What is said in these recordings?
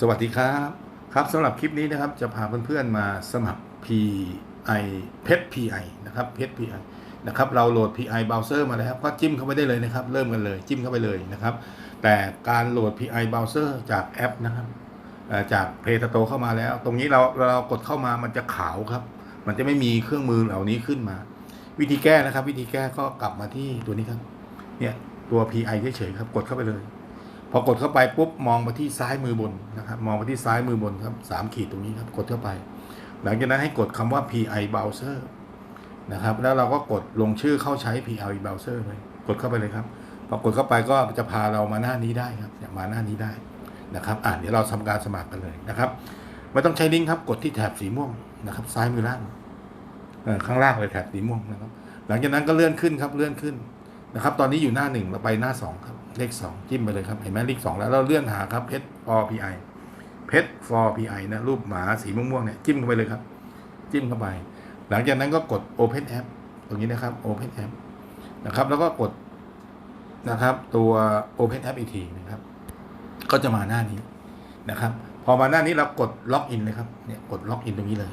สวัสดีครับ ครับสำหรับคลิปนี้นะครับจะพาเพื่อนๆมาสมัคร PI เพชร PI นะครับเพชร PI นะครับเราโหลด PI Browser มาแล้วครับก็จิ้มเข้าไปได้เลยนะครับ เริ่มกันเลยจิ้มเข้าไปเลยนะครับ แต่การโหลด PI Browser จากแอปนะครับจาก Play Store เข้ามาแล้ว ตรงนี้เราเรากดเข้ามามันจะขาวครับ มันจะไม่มีเครื่องมือเหล่านี้ขึ้นมา วิธีแก้นะครับ วิธีแก้ก็กลับมาที่ตัวนี้ครับเนี่ยตัว PI เฉยๆครับกดเข้าไปเลย พอกดเข้าไปปุ๊บมองไปที่ซ้ายมือบนนะครับมองไปที่ซ้ายมือบนครับสามขีดตรงนี้ครับกดเข้าไป หลังจากนั้นให้กดคำว่า PI Browser นะครับแล้วเราก็กดลงชื่อเข้าใช้ PI Browser เลยกดเข้าไปเลยครับพอกดเข้าไปก็จะพาเรามาหน้านี้ได้ครับมาหน้านี้ได้นะครับอ่าเดี๋ยวเราทำการสมัครกันเลยนะครับไม่ต้องใช้ลิงก์ครับกดที่แถบสีม่วงนะครับซ้ายมือล่างข้างล่างเลยแถบสีม่วงนะครับ หลังจากนั้นก็เลื่อนขึ้นครับเลื่อนขึ้น นะครับ ตอนนี้อยู่หน้าหนึ่งเราไปหน้าสองครับ เลขสองจิ้มไปเลยครับ เห็นไหมเลขสองแล้วเราเลื่อนหาครับเพชร for pi เพชร for pi นะ รูปหมาสีม่วงๆเนี่ยจิ้มเข้าไปเลยครับ จิ้มเข้าไป หลังจากนั้นก็กด open app ตรงนี้นะครับ open app นะครับ แล้วก็กดนะครับ ตัว open app อีกทีนะครับ ก็จะมาหน้านี้นะครับ พอมาหน้านี้เรากดล็อกอินเลยครับ เนี่ยกดล็อกอินตรงนี้เลย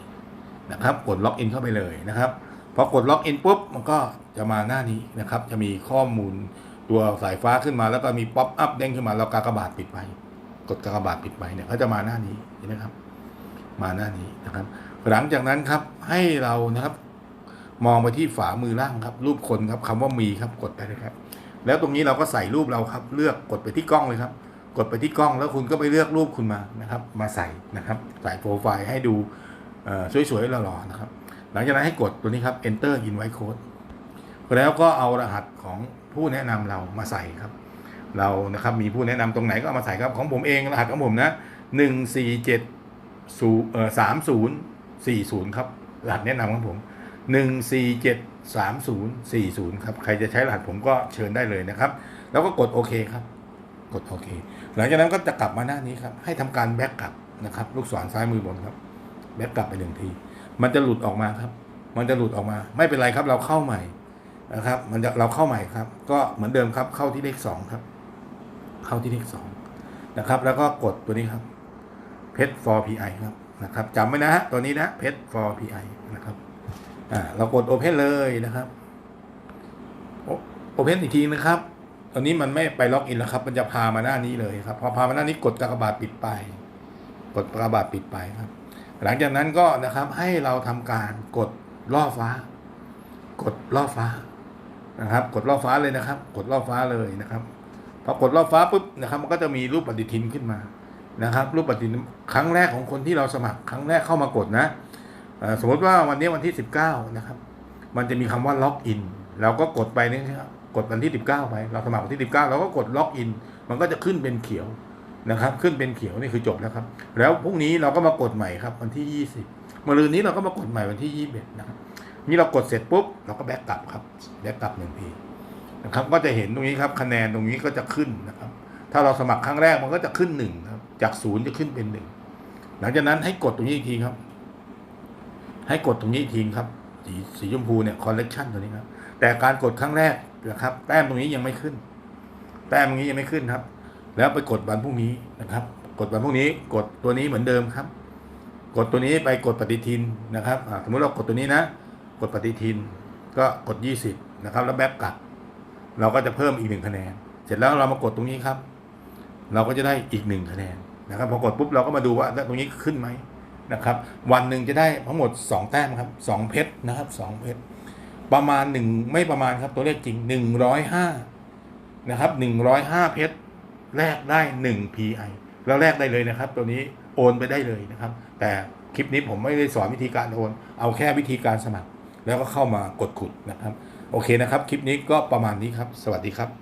นะครับ กดล็อกอินเข้าไปเลยนะครับ พอกดล็อกอินปุ๊บมันก็จะมาหน้านี้นะครับ จะมีข้อมูลตัวสายฟ้าขึ้นมา แล้วก็มีป๊อปอัพเด้งขึ้นมาแล้วกากบาทปิดไปกดกากบาทปิดไปเนี่ยเขาจะมาหน้านี้เห็นไหมครับ มาหน้านี้นะครับ หลังจากนั้นครับให้เรานะครับ มองไปที่ฝ่ามือล่างครับ รูปคนครับคำว่ามีครับกดไปเลยครับ แล้วตรงนี้เราก็ใส่รูปเราครับ เลือกกดไปที่กล้องเลยครับ กดไปที่กล้องแล้วคุณก็ไปเลือกรูปคุณมานะครับ มาใส่นะครับ ใส่โปรไฟล์ให้ดูสวยๆหล่อๆนะครับ หลังจากนั้นให้กดตัวนี้ครับ enter invite code แล้วก็เอารหัสของผู้แนะนำเรามาใส่ครับ เรานะครับมีผู้แนะนำตรงไหนก็เอามาใส่ครับของผมเองรหัสของผมนะหนึ่งสี่เจ็ดศูเอ่อสามศูนย์สี่ศูนย์ครับรหัสแนะนำของผมหนึ่งสี่เจ็ดสามศูนย์สี่ศูนย์ครับใครจะใช้รหัสผมก็เชิญได้เลยนะครับ แล้วก็กดโอเคครับ กดโอเค หลังจากนั้นก็จะกลับมาหน้านี้ครับ ให้ทำการแบ็กกลับนะครับ ลูกศรซ้ายมือบนครับ แบ็กกลับไปหนึ่งที มันจะหลุดออกมาครับ มันจะหลุดออกมา ไม่เป็นไรครับ เราเข้าใหม่นะครับ มันจะเราเข้าใหม่ครับ ก็เหมือนเดิมครับ เข้าที่เลขสองครับ เข้าที่เลขสองนะครับ แล้วก็กดตัวนี้ครับเพชร for pi ครับนะครับจำไว้นะฮะตัวนี้นะเพชร for pi นะครับอ่าเรากด open เลยนะครับโอเพนอีกทีนะครับตอนนี้มันไม่ไปล็อกอินแล้วครับ มันจะพามาหน้านี้เลยครับ พอพามาหน้านี้กดกากบาทปิดไป กดกากบาทปิดไปครับ หลังจากนั้นก็นะครับให้เราทำการกดล่อฟ้า กดล่อฟ้านะครับ กดล่อฟ้าเลยนะครับ กดล่อฟ้าเลยนะครับพอกดล่อฟ้าปุ๊บนะครับ มันก็จะมีรูปปฏิทินขึ้นมานะครับ รูปปฏิทินครั้งแรกของคนที่เราสมัครครั้งแรกเข้ามากดนะสมมติว่าวันนี้วันที่19นะครับ มันจะมีคำว่าล็อกอินเราก็กดไปนี่ครับกดวันที่19ไป เราสมัครวันที่19เราก็กดล็อกอินมันก็จะขึ้นเป็นเขียว นะครับ ขึ้นเป็นเขียวนี่คือจบแล้วครับ แล้วพรุ่งนี้เราก็มากดใหม่ครับวันที่ 20มะรืนนี้เราก็มากดใหม่วันที่ 21นะครับนี่เรากดเสร็จปุ๊บเราก็แบ็กกลับครับแบ็กกลับหนึ่งทีนะครับ ก็จะเห็นตรงนี้ครับคะแนนตรงนี้ก็จะขึ้นนะครับ ถ้าเราสมัครครั้งแรกมันก็จะขึ้นหนึ่งครับ จากศูนย์จะขึ้นเป็นหนึ่งหลังจากนั้นให้กดตรงนี้อีกทีครับ ให้กดตรงนี้อีกทีครับ สีสีชมพูเนี่ยคอลเลกชันตัวนี้ครับแต่การกดครั้งแรกนะครับ แต้มตรงนี้ยังไม่ขึ้น แต้มตรงนี้ยังไม่ขึ้นครับ แล้วไปกดวันพรุ่งนี้นะครับ กดวันพรุ่งนี้กดตัวนี้เหมือนเดิมครับ กดตัวนี้ไปกดปฏิทินนะครับอ่าสมมติเรากดตัวนี้นะ กดปฏิทินก็กด 20 นะครับ แล้วแบ็กกลับ เราก็จะเพิ่มอีกหนึ่งคะแนน เสร็จแล้วเรามากดตรงนี้ครับ เราก็จะได้อีกหนึ่งคะแนนนะครับพอกดปุ๊บเราก็มาดูว่าตรงนี้ขึ้นไหมนะครับ วันหนึ่งจะได้ทั้งหมด 2 แต้มครับ 2 เพชรนะครับ 2 เพชรประมาณหนึ่งไม่ประมาณครับตัวเลขจริงหนึ่งร้อยห้านะครับหนึ่งร้อยห้าเพชร แลกได้หนึ่ง PI แล้วแลกได้เลยนะครับ ตัวนี้โอนไปได้เลยนะครับ แต่คลิปนี้ผมไม่ได้สอนวิธีการโอน เอาแค่วิธีการสมัคร แล้วก็เข้ามากดขุดนะครับ โอเคนะครับ คลิปนี้ก็ประมาณนี้ครับ สวัสดีครับ